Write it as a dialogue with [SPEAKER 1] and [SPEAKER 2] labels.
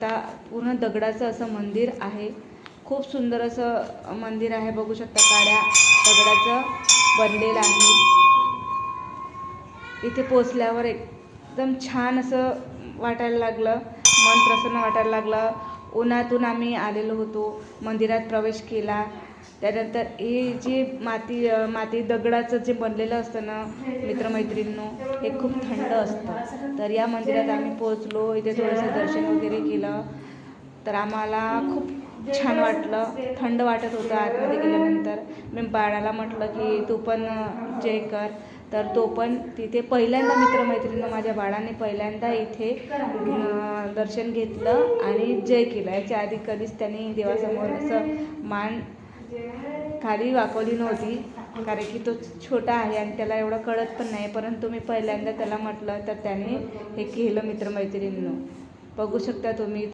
[SPEAKER 1] आता पूर्ण दगडाचं असं मंदिर आहे. खूप सुंदर असं मंदिर आहे. बघू शकता काड्या दगडाचं बनलेलं आहे. इथे पोचल्यावर एकदम छान असं वाटायला लागलं. मन प्रसन्न वाटायला लागलं. उन्हातून आम्ही आलेलो होतो मंदिरात प्रवेश केला. त्यानंतर ही जी माती माती दगडाचं जे बनलेलं असतं ना मित्रमैत्रिणींनो हे खूप थंड असतं. तर या मंदिरात आम्ही पोचलो इथे थोडंसं दर्शन वगैरे केलं. तर आम्हाला खूप छान वाटलं थंड वाटत होतं आतमध्ये गेल्यानंतर. मी बाळाला म्हटलं की तू पण जे कर. तर तो पण तिथे पहिल्यांदा मित्रमैत्रिणीनं माझ्या बाळाने पहिल्यांदा इथे दर्शन घेतलं आणि जय केलं. याच्या आधी कधीच त्यांनी देवासमोर असं मान खाली वाकवली नव्हती कारण की तो छोटा आहे आणि त्याला एवढं कळत पण नाही. परंतु मी पहिल्यांदा त्याला म्हटलं तर त्याने हे केलं मित्रमैत्रिणीनं. बघू शकता तुम्ही.